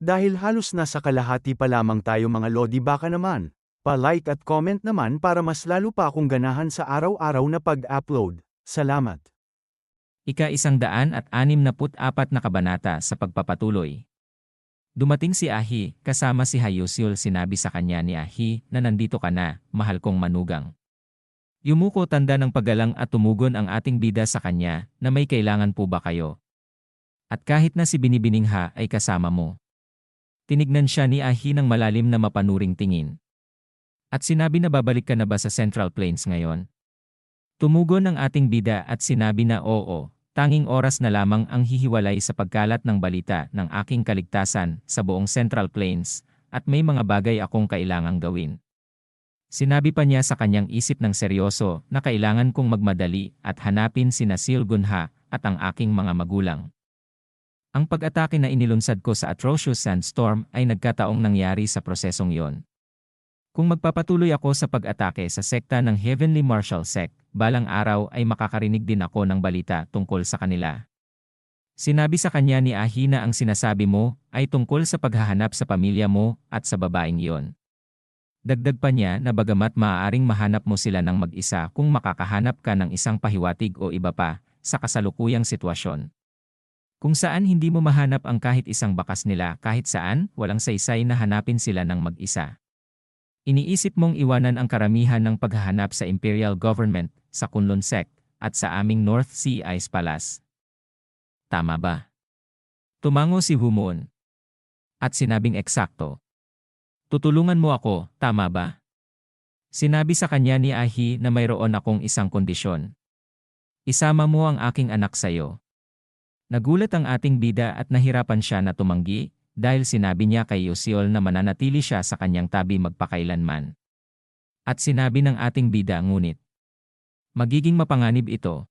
Dahil halos nasa kalahati pa lamang tayo mga lodi baka naman. Pa-like at comment naman para mas lalo pa akong ganahan sa araw-araw na pag-upload. Salamat. Ika isang daan at anim na apat na kabanata sa pagpapatuloy. Dumating si Ahi, kasama si Hayusyul sinabi sa kanya ni Ahi na nandito ka na, mahal kong manugang. Yumuko tanda ng paggalang at tumugon ang ating bida sa kanya na may kailangan po ba kayo. At kahit na si Binibiningha ay kasama mo. Tinignan siya ni Ahi ng malalim na mapanuring tingin. At sinabi na babalik ka na ba sa Central Plains ngayon? Tumugon ang ating bida at sinabi na oo, tanging oras na lamang ang hihiwalay sa pagkalat ng balita ng aking kaligtasan sa buong Central Plains, at may mga bagay akong kailangang gawin. Sinabi pa niya sa kanyang isip ng seryoso na kailangan kong magmadali at hanapin si Nasil Gunha at ang aking mga magulang. Ang pag-atake na inilunsad ko sa atrocious sandstorm ay nagkataong nangyari sa prosesong iyon. Kung magpapatuloy ako sa pag-atake sa sekta ng Heavenly Martial Sect, balang araw ay makakarinig din ako ng balita tungkol sa kanila. Sinabi sa kanya ni Ahi na ang sinasabi mo ay tungkol sa paghahanap sa pamilya mo at sa babaeng iyon. Dagdag pa niya na bagamat maaaring mahanap mo sila ng mag-isa kung makakahanap ka ng isang pahiwatig o iba pa sa kasalukuyang sitwasyon. Kung saan hindi mo mahanap ang kahit isang bakas nila kahit saan, walang saysay na hanapin sila ng mag-isa. Iniisip mong iwanan ang karamihan ng paghahanap sa imperial government, sa Kunlun Sect, at sa aming North Sea Ice Palace. Tama ba? Tumango si Humuon. At sinabing eksakto. Tutulungan mo ako, tama ba? Sinabi sa kanya ni Ahi na mayroon akong isang kondisyon. Isama mo ang aking anak sa iyo. Nagulat ang ating bida at nahirapan siya na tumanggi, dahil sinabi niya kay Yosiol na mananatili siya sa kanyang tabi magpakailanman. At sinabi ng ating bida ngunit, magiging mapanganib ito.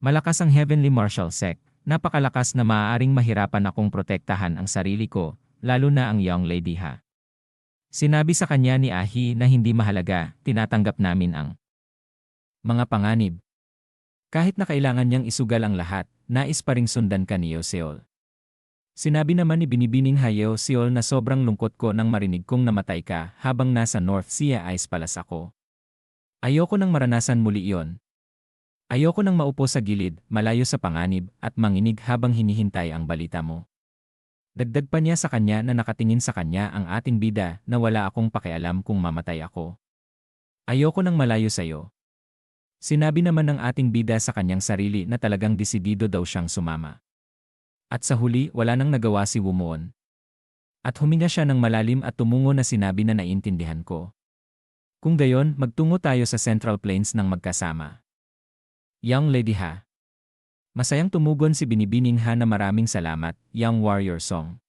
Malakas ang Heavenly Martial Sect, napakalakas na maaaring mahirapan akong protektahan ang sarili ko, lalo na ang young lady ha. Sinabi sa kanya ni Ahi na hindi mahalaga, tinatanggap namin ang mga panganib. Kahit na kailangan niyang isugal ang lahat, nais pa ring sundan ka ni Yoseol. Sinabi naman ni Binibining Hayo Seol na sobrang lungkot ko nang marinig kong namatay ka habang nasa North Sea Ice Palace ako. Ayoko nang maranasan muli iyon. Ayoko nang maupo sa gilid, malayo sa panganib, at manginig habang hinihintay ang balita mo. Dagdag pa niya sa kanya na nakatingin sa kanya ang ating bida na wala akong pakialam kung mamatay ako. Ayoko nang malayo sa iyo. Sinabi naman ng ating bida sa kanyang sarili na talagang desidido daw siyang sumama. At sa huli, wala nang nagawa si Wumuon. At huminga siya ng malalim at tumungo na sinabi na naiintindihan ko. Kung gayon, magtungo tayo sa Central Plains ng magkasama. Young Lady Ha. Masayang tumugon si Binibining Ha na maraming salamat, Young Warrior Song.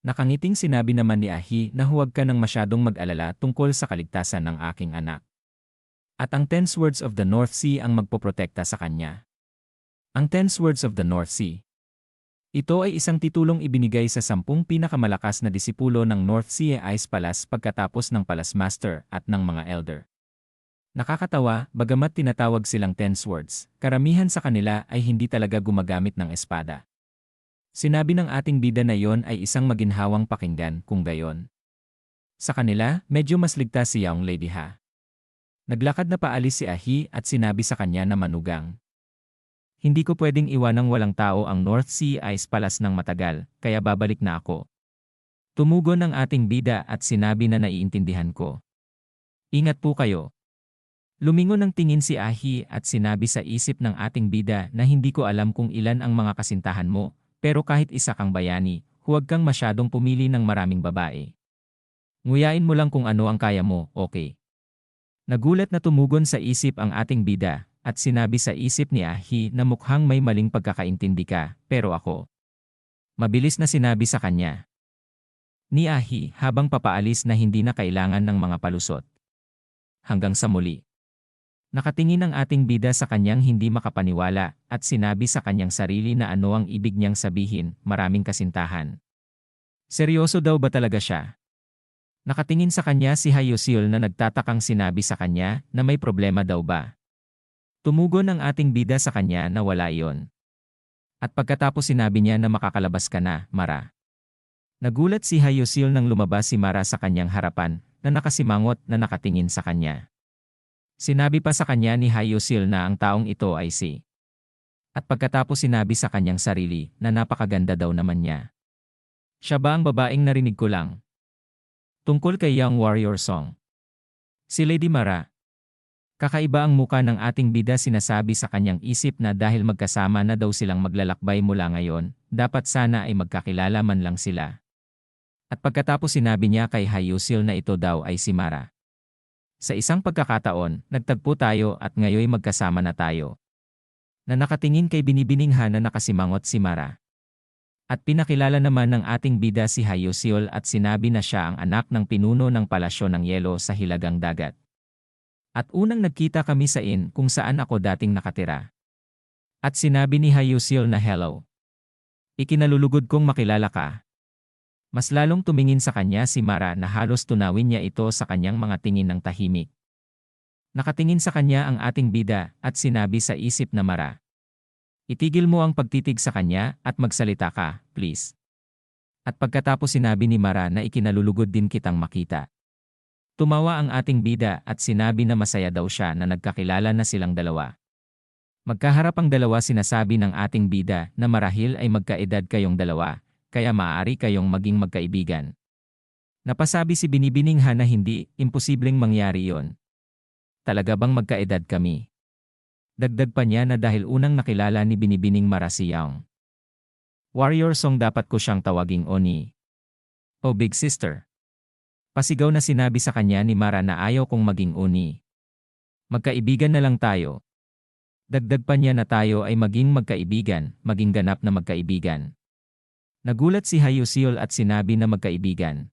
Nakangiting sinabi naman ni Ahi na huwag ka nang masyadong mag-alala tungkol sa kaligtasan ng aking anak. At ang Ten Words of the North Sea ang magpoprotekta sa kanya. Ang Ten Words of the North Sea. Ito ay isang titulong ibinigay sa sampung pinakamalakas na disipulo ng North Sea Ice Palace pagkatapos ng Palace Master at ng mga Elder. Nakakatawa, bagamat tinatawag silang Ten Swords, karamihan sa kanila ay hindi talaga gumagamit ng espada. Sinabi ng ating bida na yon ay isang maginhawang pakinggan kung gayon. Sa kanila, medyo mas ligtas si Young Lady Ha. Naglakad na paalis si Ahi at sinabi sa kanya na manugang. Hindi ko pwedeng iwanang walang tao ang North Sea Ice Palace ng matagal, kaya babalik na ako. Tumugon ang ating bida at sinabi na naiintindihan ko. Ingat po kayo. Lumingon ng tingin si Ahi at sinabi sa isip ng ating bida na hindi ko alam kung ilan ang mga kasintahan mo, pero kahit isa kang bayani, huwag kang masyadong pumili ng maraming babae. Nguyain mo lang kung ano ang kaya mo, okay? Nagulat na tumugon sa isip ang ating bida, at sinabi sa isip ni Ahi na mukhang may maling pagkakaintindi ka, pero ako. Mabilis na sinabi sa kanya. Ni Ahi habang papaalis na hindi na kailangan ng mga palusot. Hanggang sa muli. Nakatingin ang ating bida sa kanyang hindi makapaniwala at sinabi sa kanyang sarili na ano ang ibig niyang sabihin, maraming kasintahan. Seryoso daw ba talaga siya? Nakatingin sa kanya si Hayusil na nagtatakang sinabi sa kanya na may problema daw ba. Tumugon ang ating bida sa kanya na wala iyon. At pagkatapos sinabi niya na makakalabas ka na, Mara. Nagulat si Hayosil nang lumabas si Mara sa kanyang harapan, na nakasimangot na nakatingin sa kanya. Sinabi pa sa kanya ni Hayosil na ang taong ito ay si. At pagkatapos sinabi sa kanyang sarili na napakaganda daw naman niya. Siya ba ang babaeng narinig ko lang? Tungkol kay Young Warrior Song. Si Lady Mara. Kakaiba ang muka ng ating bida sinasabi sa kanyang isip na dahil magkasama na daw silang maglalakbay mula ngayon, dapat sana ay magkakilala man lang sila. At pagkatapos sinabi niya kay Hayusil na ito daw ay si Mara. Sa isang pagkakataon, nagtagpo tayo at ngayoy magkasama na tayo. Na nakatingin kay binibiningha na nakasimangot si Mara. At pinakilala naman ng ating bida si Hayusil at sinabi na siya ang anak ng pinuno ng palasyo ng yelo sa Hilagang Dagat. At unang nagkita kami sa inn kung saan ako dating nakatira. At sinabi ni Hayusil na hello. Ikinalulugod kong makilala ka. Mas lalong tumingin sa kanya si Mara na halos tunawin niya ito sa kanyang mga tingin ng tahimik. Nakatingin sa kanya ang ating bida at sinabi sa isip na Mara. Itigil mo ang pagtitig sa kanya at magsalita ka, please. At pagkatapos sinabi ni Mara na ikinalulugod din kitang makita. Tumawa ang ating bida at sinabi na masaya daw siya na nagkakilala na silang dalawa. Magkaharap ang dalawa sinasabi ng ating bida na marahil ay magkaedad kayong dalawa, kaya maaari kayong maging magkaibigan. Napasabi si Binibiningha na hindi, imposibleng mangyari yon. Talaga bang magkaedad kami? Dagdag pa niya na dahil unang nakilala ni Binibining Mara si Young. Warrior song dapat ko siyang tawaging Oni. O Big Sister. Pasigaw na sinabi sa kanya ni Mara na ayaw kong maging uni. Magkaibigan na lang tayo. Dagdag pa niya na tayo ay maging magkaibigan, maging ganap na magkaibigan. Nagulat si Hayusiol at sinabi na magkaibigan.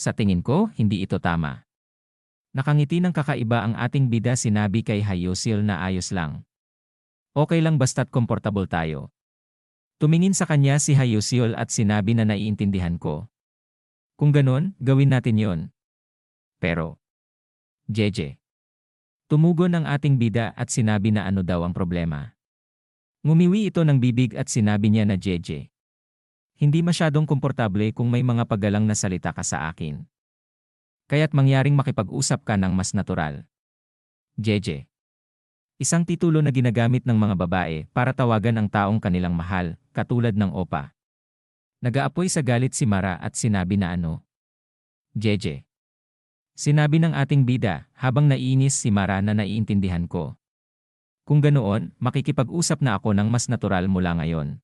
Sa tingin ko, hindi ito tama. Nakangiti ng kakaiba ang ating bida sinabi kay Hayusil na ayos lang. Okay lang basta't komportable tayo. Tumingin sa kanya si Hayusiol at sinabi na naiintindihan ko. Kung ganon, gawin natin yon. Pero, Jeje. Tumugon ang ating bida at sinabi na ano daw ang problema. Ngumiwi ito ng bibig at sinabi niya na Jeje. Hindi masyadong komportable kung may mga paggalang na salita ka sa akin. Kaya't mangyaring makipag-usap ka ng mas natural. Jeje. Isang titulo na ginagamit ng mga babae para tawagan ang taong kanilang mahal, katulad ng opa. Nagaapoy sa galit si Mara at sinabi na ano. Jeje. Sinabi ng ating bida habang naiinis si Mara na naiintindihan ko. Kung ganoon, makikipag-usap na ako ng mas natural mula ngayon.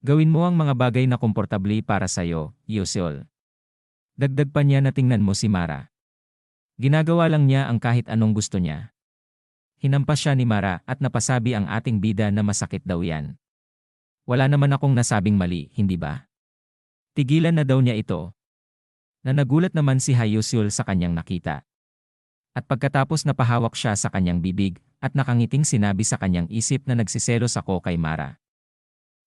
Gawin mo ang mga bagay na komportable para sa'yo, Yosol. Dagdag pa niya na tingnan mo si Mara. Ginagawa lang niya ang kahit anong gusto niya. Hinampas siya ni Mara at napasabi ang ating bida na masakit daw yan. Wala naman akong nasabing mali, hindi ba? Tigilan na daw niya ito. Na nagulat naman si Hayusul sa kanyang nakita. At pagkatapos napahawak siya sa kanyang bibig, at nakangiting sinabi sa kanyang isip na nagsiselos ako kay Mara.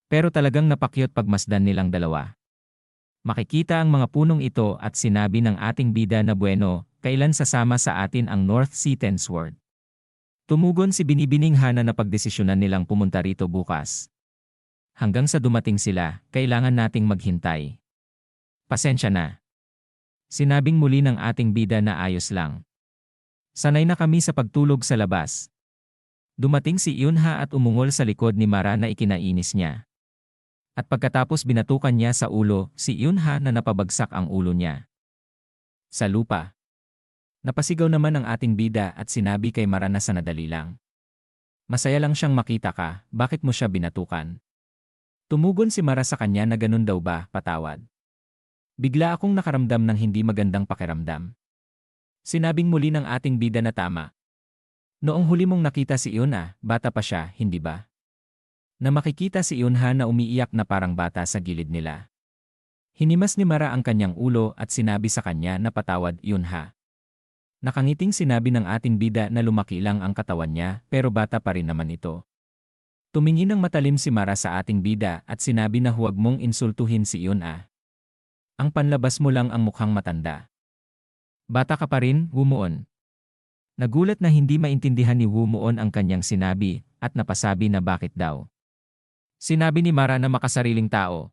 Pero talagang napakyot pagmasdan nilang dalawa. Makikita ang mga punong ito at sinabi ng ating bida na bueno, kailan sasama sa atin ang North Sea Tensword. Tumugon si Binibining Hana na pagdesisyonan nilang pumunta rito bukas. Hanggang sa dumating sila, kailangan nating maghintay. Pasensya na. Sinabing muli ng ating bida na ayos lang. Sanay na kami sa pagtulog sa labas. Dumating si Yunha at umungol sa likod ni Mara na ikinainis niya. At pagkatapos binatukan niya sa ulo, si Yunha na napabagsak ang ulo niya. Sa lupa. Napasigaw naman ang ating bida at sinabi kay Mara na sa nadali lang. Masaya lang siyang makita ka, bakit mo siya binatukan? Tumugon si Mara sa kanya na ganun daw ba, patawad. Bigla akong nakaramdam ng hindi magandang pakiramdam. Sinabing muli ng ating bida na tama. Noong huli mong nakita si Iona, bata pa siya, hindi ba? Na makikita si Iunha na umiiyak na parang bata sa gilid nila. Hinimas ni Mara ang kanyang ulo at sinabi sa kanya na patawad Iunha. Nakangiting sinabi ng ating bida na lumaki lang ang katawan niya pero bata pa rin naman ito. Tumingin ng matalim si Mara sa ating bida at sinabi na huwag mong insultuhin si Yun ah. Ang panlabas mo lang ang mukhang matanda. Bata ka pa rin, Wumuon. Nagulat na hindi maintindihan ni Wumuon ang kanyang sinabi at napasabi na bakit daw. Sinabi ni Mara na makasariling tao.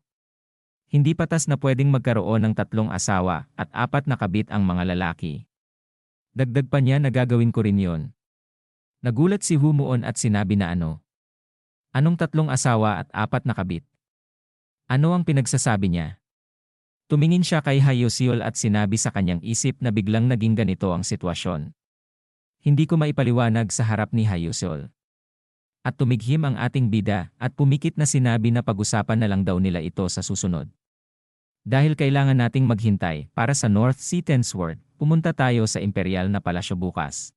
Hindi patas na pwedeng magkaroon ng tatlong asawa at apat na kabit ang mga lalaki. Dagdag pa niya na gagawin ko rin yon. Nagulat si Humuon at sinabi na ano. Anong tatlong asawa at apat na kabit? Ano ang pinagsasabi niya? Tumingin siya kay Hayosiol at sinabi sa kanyang isip na biglang naging ganito ang sitwasyon. Hindi ko maipaliwanag sa harap ni Hayosiol. At tumighim ang ating bida at pumikit na sinabi na pag-usapan na lang daw nila ito sa susunod. Dahil kailangan nating maghintay para sa North Sea Tensword, pumunta tayo sa imperial na palasyo bukas.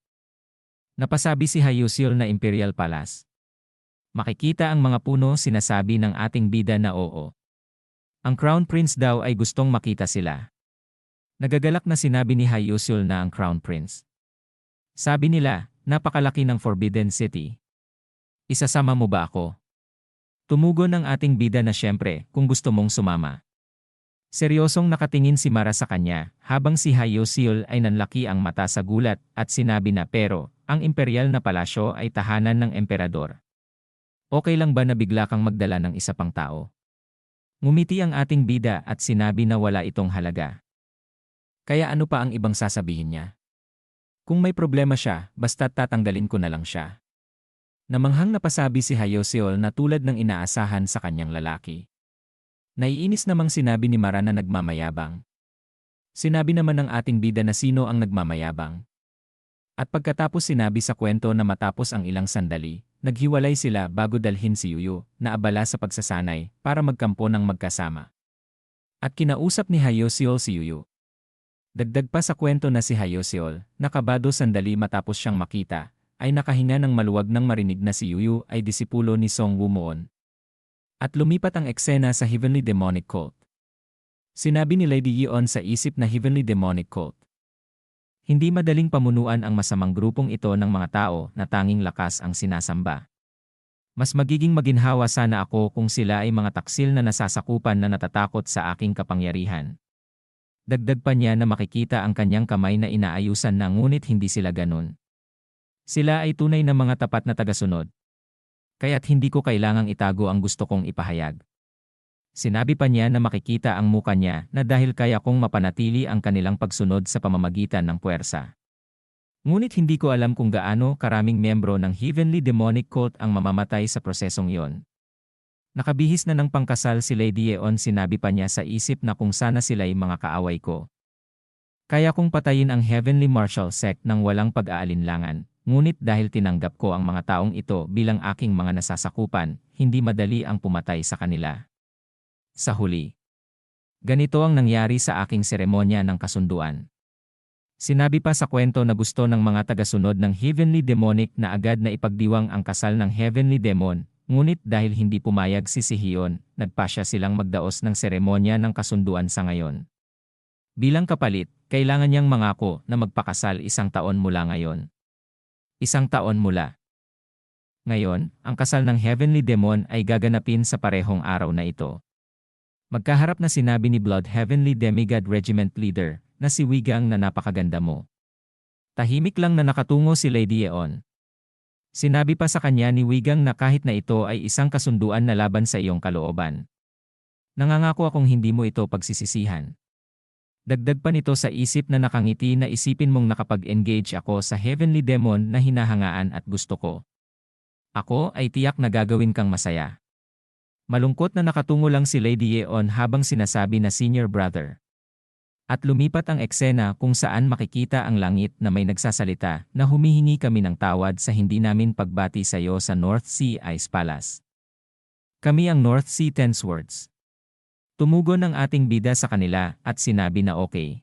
Napasabi si Hayusil na Imperial Palace. Makikita ang mga puno sinasabi ng ating bida na oo. Ang Crown Prince daw ay gustong makita sila. Nagagalak na sinabi ni Hayusil na ang Crown Prince. Sabi nila, napakalaki ng Forbidden City. Isasama mo ba ako? Tumugon ang ating bida na siyempre kung gusto mong sumama. Seryosong nakatingin si Mara sa kanya, habang si Hayosiol ay nanlaki ang mata sa gulat at sinabi na pero, ang imperial na palasyo ay tahanan ng emperador. Okay lang ba na bigla kang magdala ng isa pang tao? Ngumiti ang ating bida at sinabi na wala itong halaga. Kaya ano pa ang ibang sasabihin niya? Kung may problema siya, basta't tatanggalin ko na lang siya. Namanghang napasabi si Hayosiol na tulad ng inaasahan sa kanyang lalaki. Naiinis namang sinabi ni Mara na nagmamayabang. Sinabi naman ng ating bida na sino ang nagmamayabang. At pagkatapos sinabi sa kwento na matapos ang ilang sandali, naghiwalay sila bago dalhin si Yuyo, na abala sa pagsasanay, para magkampo ng magkasama. At kinausap ni Hayosiol si Yuyo. Dagdag pa sa kwento na si Hayosiol, nakabado sandali matapos siyang makita, ay nakahinga ng maluwag nang marinig na si Yuyo ay disipulo ni Song Wumoon, at lumipat ang eksena sa Heavenly Demonic Cult. Sinabi ni Lady Yeon sa isip na Heavenly Demonic Cult. Hindi madaling pamunuan ang masamang grupong ito ng mga tao na tanging lakas ang sinasamba. Mas magiging maginhawa sana ako kung sila ay mga taksil na nasasakupan na natatakot sa aking kapangyarihan. Dagdag pa niya na makikita ang kanyang kamay na inaayusan na ngunit hindi sila ganun. Sila ay tunay na mga tapat na tagasunod, kaya't hindi ko kailangang itago ang gusto kong ipahayag. Sinabi pa niya na makikita ang muka niya na dahil kaya kong mapanatili ang kanilang pagsunod sa pamamagitan ng puwersa. Ngunit hindi ko alam kung gaano karaming membro ng Heavenly Demonic Cult ang mamamatay sa prosesong iyon. Nakabihis na ng pangkasal si Lady Yeon sinabi pa niya sa isip na kung sana sila'y mga kaaway ko. Kaya kong patayin ang Heavenly Martial Sect ng walang pag-aalinlangan, Ngunit dahil tinanggap ko ang mga taong ito bilang aking mga nasasakupan, hindi madali ang pumatay sa kanila. Sa huli, ganito ang nangyari sa aking seremonya ng kasunduan. Sinabi pa sa kwento na gusto ng mga tagasunod ng Heavenly Demonic na agad na ipagdiwang ang kasal ng Heavenly Demon, ngunit dahil hindi pumayag si Sihion, nagpasya silang magdaos ng seremonya ng kasunduan sa ngayon. Bilang kapalit, kailangan niyang mangako na magpakasal isang taon mula ngayon isang taon mula. Ngayon, ang kasal ng Heavenly Demon ay gaganapin sa parehong araw na ito. Magkaharap na sinabi ni Blood Heavenly Demigod Regiment Leader na si Wigang na napakaganda mo. Tahimik lang na nakatungo si Lady Yeon. Sinabi pa sa kanya ni Wigang na kahit na ito ay isang kasunduan na laban sa iyong kalooban. Nangangako akong hindi mo ito pagsisisihan. Dagdag pa nito sa isip na nakangiti na isipin mong nakapag-engage ako sa heavenly demon na hinahangaan at gusto ko. Ako ay tiyak na gagawin kang masaya. Malungkot na nakatungo lang si Lady Yeon habang sinasabi na senior brother. At lumipat ang eksena kung saan makikita ang langit na may nagsasalita na humihingi kami ng tawad sa hindi namin pagbati sa iyo sa North Sea Ice Palace. Kami ang North Sea Tense Words. Tumugon ang ating bida sa kanila at sinabi na okay.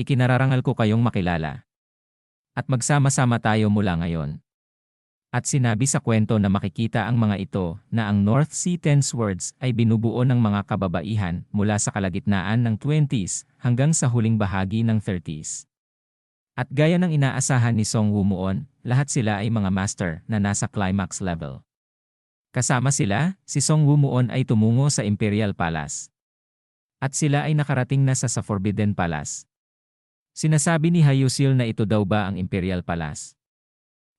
Ikinararangal ko kayong makilala. At magsama-sama tayo mula ngayon. At sinabi sa kwento na makikita ang mga ito na ang North Sea Tense Words ay binubuo ng mga kababaihan mula sa kalagitnaan ng 20s hanggang sa huling bahagi ng 30s. At gaya ng inaasahan ni Song Wumuon, lahat sila ay mga master na nasa climax level. Kasama sila, si Song Wumuon ay tumungo sa Imperial Palace. At sila ay nakarating na sa sa Forbidden Palace. Sinasabi ni Hayusil na ito daw ba ang Imperial Palace.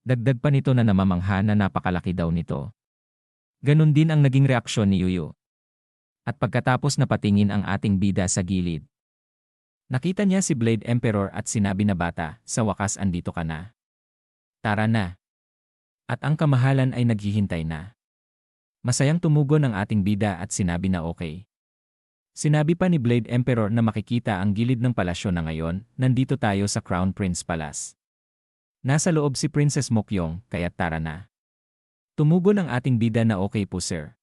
Dagdag pa nito na namamangha na napakalaki daw nito. Ganon din ang naging reaksyon ni Yuyo. At pagkatapos napatingin ang ating bida sa gilid. Nakita niya si Blade Emperor at sinabi na bata, sa wakas andito ka na. Tara na. At ang kamahalan ay naghihintay na. Masayang tumugon ang ating bida at sinabi na okay. Sinabi pa ni Blade Emperor na makikita ang gilid ng palasyo na ngayon, nandito tayo sa Crown Prince Palace. Nasa loob si Princess Mokyong, kaya tara na. Tumugon ang ating bida na okay po sir.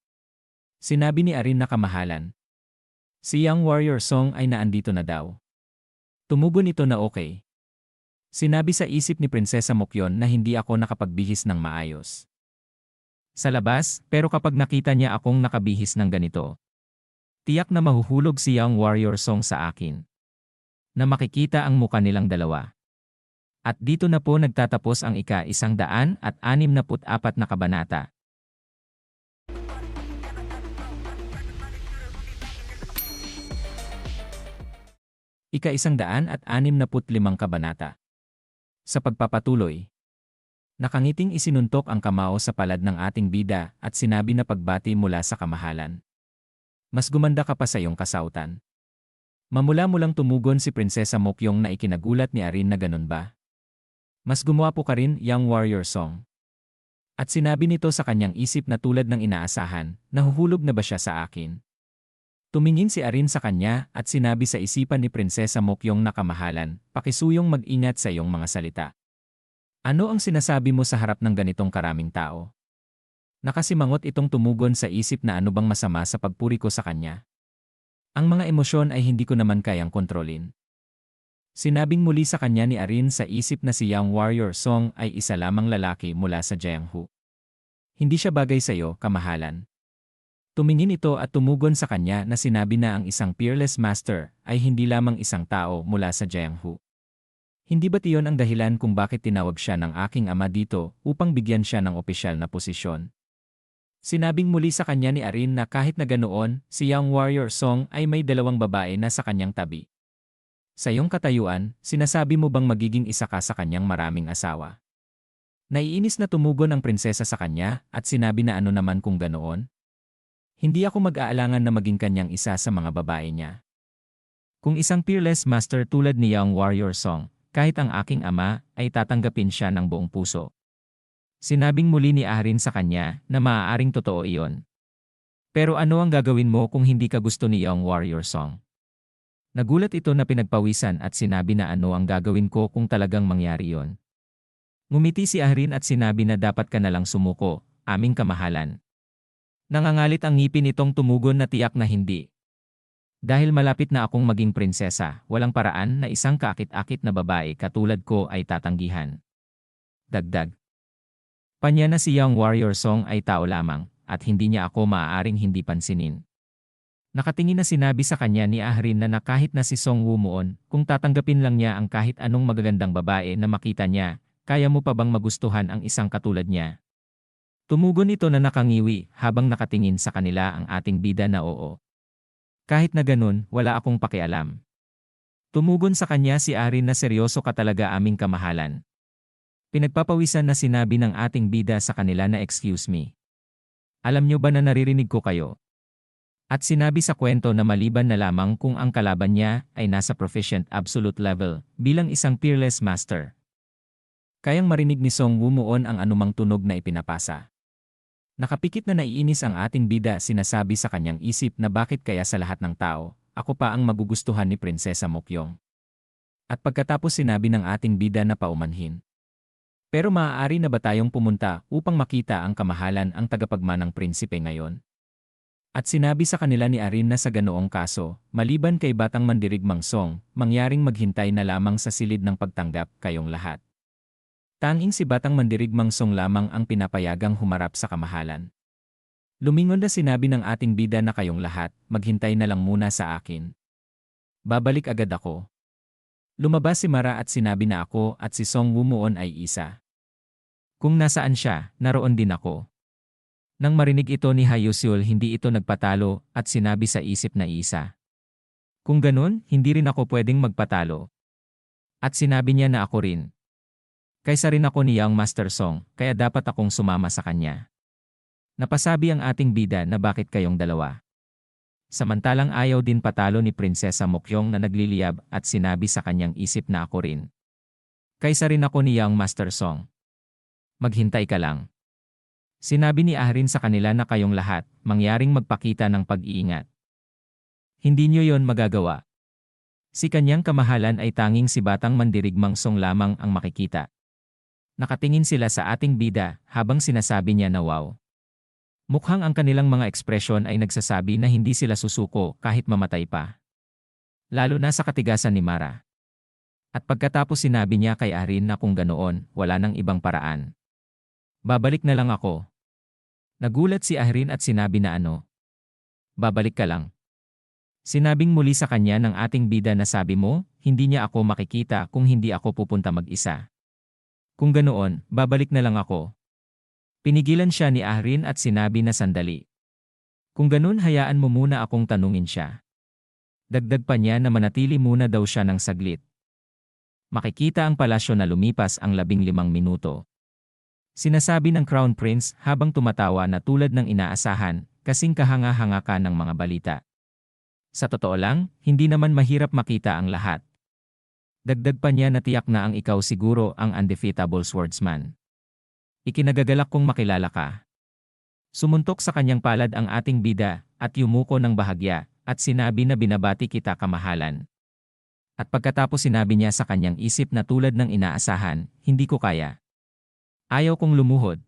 Sinabi ni Arin na kamahalan. Si Young Warrior Song ay naandito na daw. Tumugon ito na okay. Sinabi sa isip ni Prinsesa Mokyon na hindi ako nakapagbihis ng maayos. Sa labas, pero kapag nakita niya akong nakabihis ng ganito, tiyak na mahuhulog si Young Warrior Song sa akin. Na makikita ang muka nilang dalawa. At dito na po nagtatapos ang ika isang daan at anim na apat na kabanata. Ika isang daan at anim na limang kabanata. Sa pagpapatuloy, nakangiting isinuntok ang kamao sa palad ng ating bida at sinabi na pagbati mula sa kamahalan. Mas gumanda ka pa sa iyong kasautan. Mamula-mulang tumugon si Prinsesa Mokyong na ikinagulat ni Arin na ganun ba? Mas gumwapo ka rin, Young Warrior Song. At sinabi nito sa kanyang isip na tulad ng inaasahan, nahuhulog na ba siya sa akin? Tumingin si Arin sa kanya at sinabi sa isipan ni Prinsesa Mokyong na kamahalan, pakisuyong mag-ingat sa iyong mga salita. Ano ang sinasabi mo sa harap ng ganitong karaming tao? Nakasimangot itong tumugon sa isip na ano bang masama sa pagpuri ko sa kanya. Ang mga emosyon ay hindi ko naman kayang kontrolin. Sinabing muli sa kanya ni Arin sa isip na si Young Warrior Song ay isa lamang lalaki mula sa Jianghu. Hindi siya bagay sa iyo, kamahalan. Tumingin ito at tumugon sa kanya na sinabi na ang isang peerless master ay hindi lamang isang tao mula sa Jianghu. Hindi ba tiyon ang dahilan kung bakit tinawag siya ng aking ama dito upang bigyan siya ng opisyal na posisyon? Sinabing muli sa kanya ni Arin na kahit na ganoon, si Young Warrior Song ay may dalawang babae na sa kanyang tabi. Sa iyong katayuan, sinasabi mo bang magiging isa ka sa kanyang maraming asawa? Naiinis na tumugon ang prinsesa sa kanya at sinabi na ano naman kung ganoon? Hindi ako mag-aalangan na maging kanyang isa sa mga babae niya. Kung isang peerless master tulad ni Young Warrior Song, kahit ang aking ama ay tatanggapin siya ng buong puso. Sinabing muli ni Arin sa kanya na maaaring totoo iyon. Pero ano ang gagawin mo kung hindi ka gusto ni Young Warrior Song? Nagulat ito na pinagpawisan at sinabi na ano ang gagawin ko kung talagang mangyari yon. Ngumiti si Ahrin at sinabi na dapat ka na lang sumuko, aming kamahalan. Nangangalit ang ngipin nitong tumugon na tiyak na hindi. Dahil malapit na akong maging prinsesa, walang paraan na isang kaakit-akit na babae katulad ko ay tatanggihan. Dagdag. Panya na si Young Warrior Song ay tao lamang, at hindi niya ako maaaring hindi pansinin. Nakatingin na sinabi sa kanya ni Ahrin na, na kahit na si Song Wumuon, kung tatanggapin lang niya ang kahit anong magagandang babae na makita niya, kaya mo pa bang magustuhan ang isang katulad niya? Tumugon ito na nakangiwi habang nakatingin sa kanila ang ating bida na oo. Kahit na ganun, wala akong pakialam. Tumugon sa kanya si Arin na seryoso ka talaga aming kamahalan. Pinagpapawisan na sinabi ng ating bida sa kanila na excuse me. Alam nyo ba na naririnig ko kayo? At sinabi sa kwento na maliban na lamang kung ang kalaban niya ay nasa proficient absolute level bilang isang peerless master. Kayang marinig ni Song Wumuon ang anumang tunog na ipinapasa. Nakapikit na naiinis ang ating bida sinasabi sa kanyang isip na bakit kaya sa lahat ng tao, ako pa ang magugustuhan ni Prinsesa Mokyong. At pagkatapos sinabi ng ating bida na paumanhin. Pero maaari na ba tayong pumunta upang makita ang kamahalan ang tagapagmanang prinsipe ngayon? At sinabi sa kanila ni Arin na sa ganoong kaso, maliban kay Batang Mandirigmang Song, mangyaring maghintay na lamang sa silid ng pagtanggap kayong lahat. Tanging si Batang Mandirigmang Song lamang ang pinapayagang humarap sa kamahalan. Lumingon na sinabi ng ating bida na kayong lahat, maghintay na lang muna sa akin. Babalik agad ako. Lumabas si Mara at sinabi na ako at si Song Wumuon ay isa. Kung nasaan siya, naroon din ako. Nang marinig ito ni Hayusul hindi ito nagpatalo at sinabi sa isip na isa. Kung ganun, hindi rin ako pwedeng magpatalo. At sinabi niya na ako rin. Kaysa rin ako ni Young Master Song, kaya dapat akong sumama sa kanya. Napasabi ang ating bida na bakit kayong dalawa. Samantalang ayaw din patalo ni Prinsesa Mokyong na nagliliyab at sinabi sa kanyang isip na ako rin. Kaysa rin ako ni Young Master Song. Maghintay ka lang. Sinabi ni Ahrin sa kanila na kayong lahat, mangyaring magpakita ng pag-iingat. Hindi niyo yon magagawa. Si kanyang kamahalan ay tanging si Batang Mandirigmang Song lamang ang makikita. Nakatingin sila sa ating bida habang sinasabi niya na wow. Mukhang ang kanilang mga ekspresyon ay nagsasabi na hindi sila susuko kahit mamatay pa. Lalo na sa katigasan ni Mara. At pagkatapos sinabi niya kay Arin na kung ganoon, wala nang ibang paraan. Babalik na lang ako. Nagulat si Ahrin at sinabi na ano. Babalik ka lang. Sinabing muli sa kanya ng ating bida na sabi mo, hindi niya ako makikita kung hindi ako pupunta mag-isa. Kung ganoon, babalik na lang ako. Pinigilan siya ni Ahrin at sinabi na sandali. Kung ganun hayaan mo muna akong tanungin siya. Dagdag pa niya na manatili muna daw siya ng saglit. Makikita ang palasyo na lumipas ang labing limang minuto. Sinasabi ng Crown Prince habang tumatawa na tulad ng inaasahan, kasing kahanga-hanga ka ng mga balita. Sa totoo lang, hindi naman mahirap makita ang lahat. Dagdag pa niya na tiyak na ang ikaw siguro ang undefeatable swordsman. Ikinagagalak kong makilala ka. Sumuntok sa kanyang palad ang ating bida at yumuko ng bahagya at sinabi na binabati kita kamahalan. At pagkatapos sinabi niya sa kanyang isip na tulad ng inaasahan, hindi ko kaya. Ayaw kong lumuhod.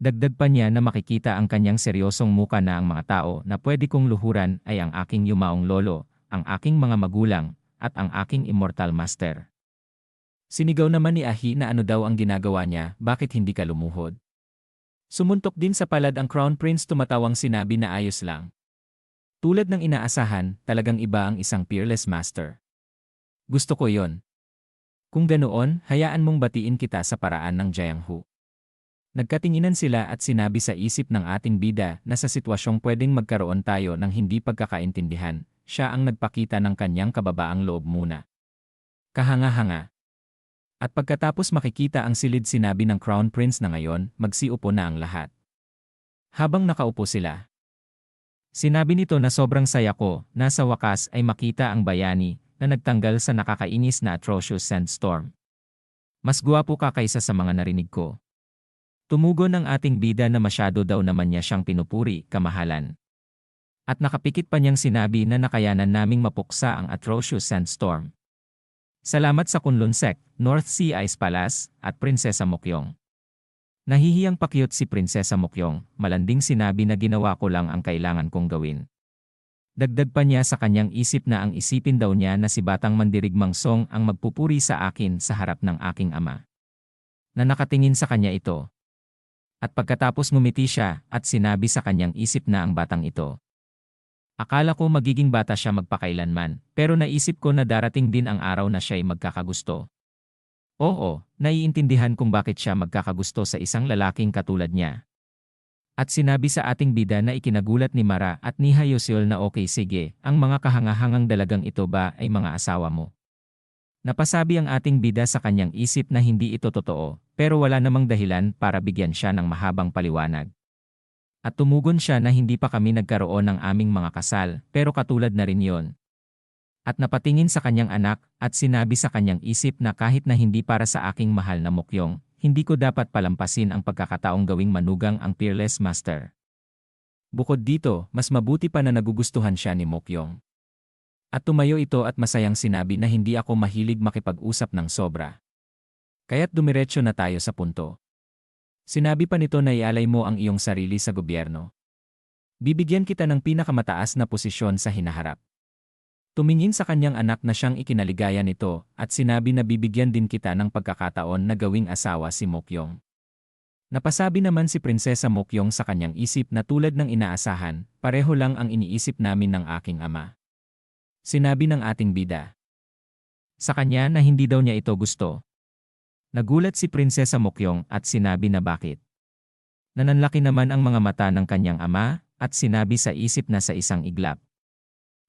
Dagdag pa niya na makikita ang kanyang seryosong muka na ang mga tao na pwede kong luhuran ay ang aking yumaong lolo, ang aking mga magulang, at ang aking immortal master. Sinigaw naman ni Ahi na ano daw ang ginagawa niya, bakit hindi ka lumuhod? Sumuntok din sa palad ang Crown Prince tumatawang sinabi na ayos lang. Tulad ng inaasahan, talagang iba ang isang peerless master. Gusto ko yon. Kung ganoon, hayaan mong batiin kita sa paraan ng Jianghu. Nagkatinginan sila at sinabi sa isip ng ating bida na sa sitwasyong pwedeng magkaroon tayo ng hindi pagkakaintindihan, siya ang nagpakita ng kanyang kababaang loob muna. Kahanga-hanga. At pagkatapos makikita ang silid sinabi ng Crown Prince na ngayon, magsiupo na ang lahat. Habang nakaupo sila. Sinabi nito na sobrang saya ko, na sa wakas ay makita ang bayani, na nagtanggal sa nakakainis na atrocious sandstorm. Mas guwapo ka kaysa sa mga narinig ko. Tumugon ang ating bida na masyado daw naman niya siyang pinupuri, kamahalan. At nakapikit pa niyang sinabi na nakayanan naming mapuksa ang atrocious sandstorm. Salamat sa Kunlunsek, North Sea Ice Palace, at Prinsesa Mokyong. Nahihiyang pakyot si Prinsesa Mokyong, malanding sinabi na ginawa ko lang ang kailangan kong gawin. Dagdag pa niya sa kanyang isip na ang isipin daw niya na si Batang Mandirigmang Song ang magpupuri sa akin sa harap ng aking ama. Na nakatingin sa kanya ito. At pagkatapos ngumiti siya at sinabi sa kanyang isip na ang batang ito. Akala ko magiging bata siya magpakailanman, pero naisip ko na darating din ang araw na siya'y magkakagusto. Oo, naiintindihan kung bakit siya magkakagusto sa isang lalaking katulad niya. At sinabi sa ating bida na ikinagulat ni Mara at ni Hayosiol na okay sige, ang mga kahangahangang dalagang ito ba ay mga asawa mo. Napasabi ang ating bida sa kanyang isip na hindi ito totoo, pero wala namang dahilan para bigyan siya ng mahabang paliwanag. At tumugon siya na hindi pa kami nagkaroon ng aming mga kasal, pero katulad na rin yon. At napatingin sa kanyang anak, at sinabi sa kanyang isip na kahit na hindi para sa aking mahal na mukyong, hindi ko dapat palampasin ang pagkakataong gawing manugang ang peerless master. Bukod dito, mas mabuti pa na nagugustuhan siya ni Mokyong. At tumayo ito at masayang sinabi na hindi ako mahilig makipag-usap ng sobra. Kaya't dumiretso na tayo sa punto. Sinabi pa nito na ialay mo ang iyong sarili sa gobyerno. Bibigyan kita ng pinakamataas na posisyon sa hinaharap. Tumingin sa kanyang anak na siyang ikinaligaya nito at sinabi na bibigyan din kita ng pagkakataon na gawing asawa si Mokyong. Napasabi naman si Prinsesa Mokyong sa kanyang isip na tulad ng inaasahan, pareho lang ang iniisip namin ng aking ama. Sinabi ng ating bida. Sa kanya na hindi daw niya ito gusto. Nagulat si Prinsesa Mokyong at sinabi na bakit. Nananlaki naman ang mga mata ng kanyang ama at sinabi sa isip na sa isang iglap.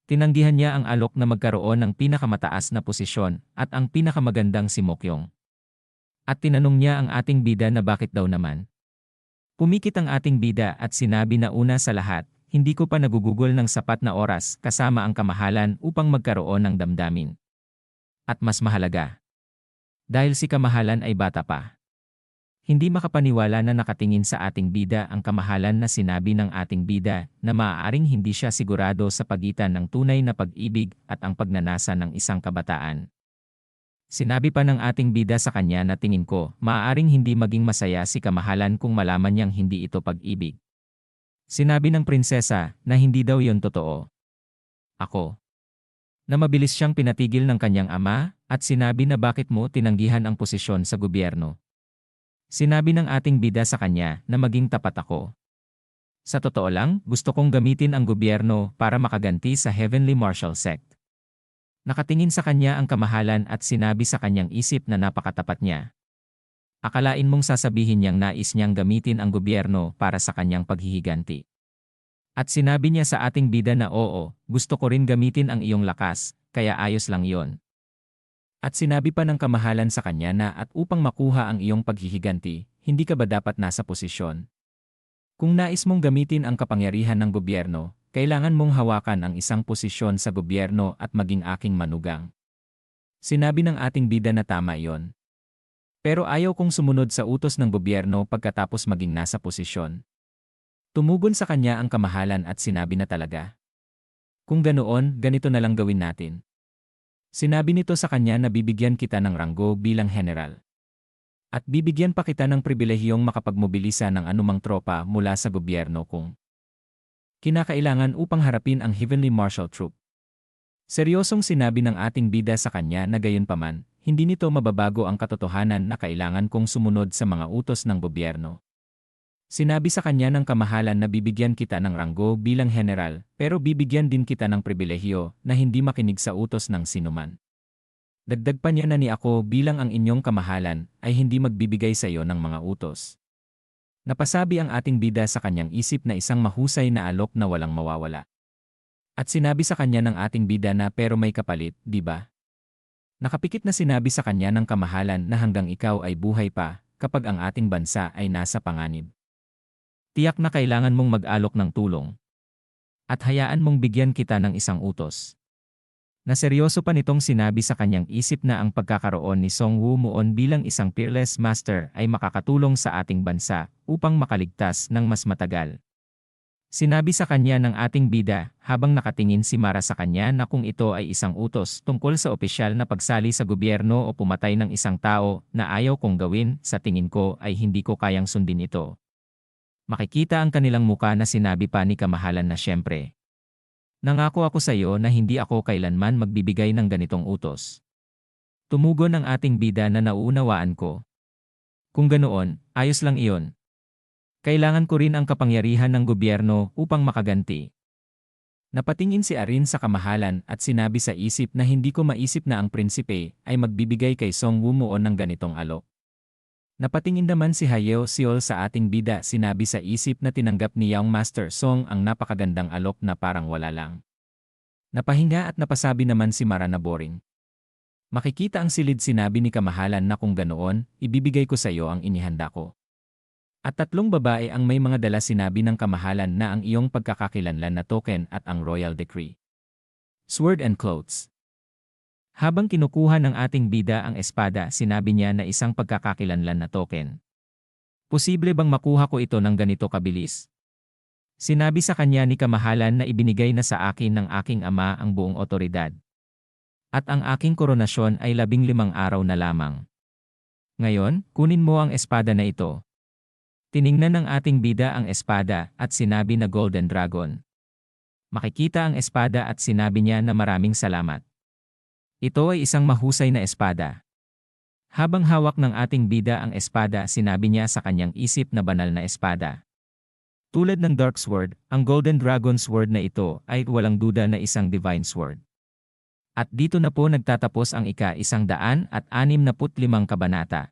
Tinanggihan niya ang alok na magkaroon ng pinakamataas na posisyon at ang pinakamagandang si Mokyong. At tinanong niya ang ating bida na bakit daw naman. Pumikit ang ating bida at sinabi na una sa lahat, hindi ko pa nagugugol ng sapat na oras kasama ang kamahalan upang magkaroon ng damdamin. At mas mahalaga. Dahil si kamahalan ay bata pa. Hindi makapaniwala na nakatingin sa ating bida ang kamahalan na sinabi ng ating bida na maaaring hindi siya sigurado sa pagitan ng tunay na pag-ibig at ang pagnanasa ng isang kabataan. Sinabi pa ng ating bida sa kanya na tingin ko, maaaring hindi maging masaya si kamahalan kung malaman niyang hindi ito pag-ibig. Sinabi ng prinsesa na hindi daw yon totoo. Ako. Na mabilis siyang pinatigil ng kanyang ama at sinabi na bakit mo tinanggihan ang posisyon sa gobyerno. Sinabi ng ating bida sa kanya na maging tapat ako. Sa totoo lang, gusto kong gamitin ang gobyerno para makaganti sa Heavenly Marshal Sect. Nakatingin sa kanya ang kamahalan at sinabi sa kanyang isip na napakatapat niya. Akalain mong sasabihin niyang nais niyang gamitin ang gobyerno para sa kanyang paghihiganti. At sinabi niya sa ating bida na oo, gusto ko rin gamitin ang iyong lakas, kaya ayos lang yon. At sinabi pa ng kamahalan sa kanya na at upang makuha ang iyong paghihiganti, hindi ka ba dapat nasa posisyon? Kung nais mong gamitin ang kapangyarihan ng gobyerno, kailangan mong hawakan ang isang posisyon sa gobyerno at maging aking manugang. Sinabi ng ating bida na tama iyon. Pero ayaw kong sumunod sa utos ng gobyerno pagkatapos maging nasa posisyon. Tumugon sa kanya ang kamahalan at sinabi na talaga. Kung ganoon, ganito na lang gawin natin. Sinabi nito sa kanya na bibigyan kita ng ranggo bilang general. At bibigyan pa kita ng pribilehiyong makapagmobilisa ng anumang tropa mula sa gobyerno kung kinakailangan upang harapin ang Heavenly Marshal Troop. Seryosong sinabi ng ating bida sa kanya na gayon paman, hindi nito mababago ang katotohanan na kailangan kong sumunod sa mga utos ng gobyerno. Sinabi sa kanya ng kamahalan na bibigyan kita ng ranggo bilang general, pero bibigyan din kita ng pribilehyo na hindi makinig sa utos ng sinuman. Dagdag pa niya na ni ako bilang ang inyong kamahalan ay hindi magbibigay sa iyo ng mga utos. Napasabi ang ating bida sa kanyang isip na isang mahusay na alok na walang mawawala. At sinabi sa kanya ng ating bida na pero may kapalit, di ba? Nakapikit na sinabi sa kanya ng kamahalan na hanggang ikaw ay buhay pa kapag ang ating bansa ay nasa panganib tiyak na kailangan mong mag-alok ng tulong. At hayaan mong bigyan kita ng isang utos. Na seryoso pa nitong sinabi sa kanyang isip na ang pagkakaroon ni Song Woo Muon bilang isang peerless master ay makakatulong sa ating bansa upang makaligtas ng mas matagal. Sinabi sa kanya ng ating bida habang nakatingin si Mara sa kanya na kung ito ay isang utos tungkol sa opisyal na pagsali sa gobyerno o pumatay ng isang tao na ayaw kong gawin, sa tingin ko ay hindi ko kayang sundin ito. Makikita ang kanilang muka na sinabi pa ni kamahalan na siyempre. Nangako ako sa iyo na hindi ako kailanman magbibigay ng ganitong utos. Tumugon ang ating bida na nauunawaan ko. Kung ganoon, ayos lang iyon. Kailangan ko rin ang kapangyarihan ng gobyerno upang makaganti. Napatingin si Arin sa kamahalan at sinabi sa isip na hindi ko maisip na ang prinsipe ay magbibigay kay Song Wumuon ng ganitong alok. Napatingin naman si Hayeo Seol sa ating bida sinabi sa isip na tinanggap ni Young Master Song ang napakagandang alok na parang wala lang. Napahinga at napasabi naman si Mara na boring. Makikita ang silid sinabi ni Kamahalan na kung ganoon, ibibigay ko sa iyo ang inihanda ko. At tatlong babae ang may mga dala sinabi ng Kamahalan na ang iyong pagkakakilanlan na token at ang Royal Decree. Sword and Clothes habang kinukuha ng ating bida ang espada, sinabi niya na isang pagkakakilanlan na token. Posible bang makuha ko ito ng ganito kabilis? Sinabi sa kanya ni Kamahalan na ibinigay na sa akin ng aking ama ang buong otoridad. At ang aking koronasyon ay labing limang araw na lamang. Ngayon, kunin mo ang espada na ito. Tiningnan ng ating bida ang espada at sinabi na Golden Dragon. Makikita ang espada at sinabi niya na maraming salamat. Ito ay isang mahusay na espada. Habang hawak ng ating bida ang espada sinabi niya sa kanyang isip na banal na espada. Tulad ng Dark Sword, ang Golden Dragon Sword na ito ay walang duda na isang Divine Sword. At dito na po nagtatapos ang ika-isang daan at anim na put limang kabanata.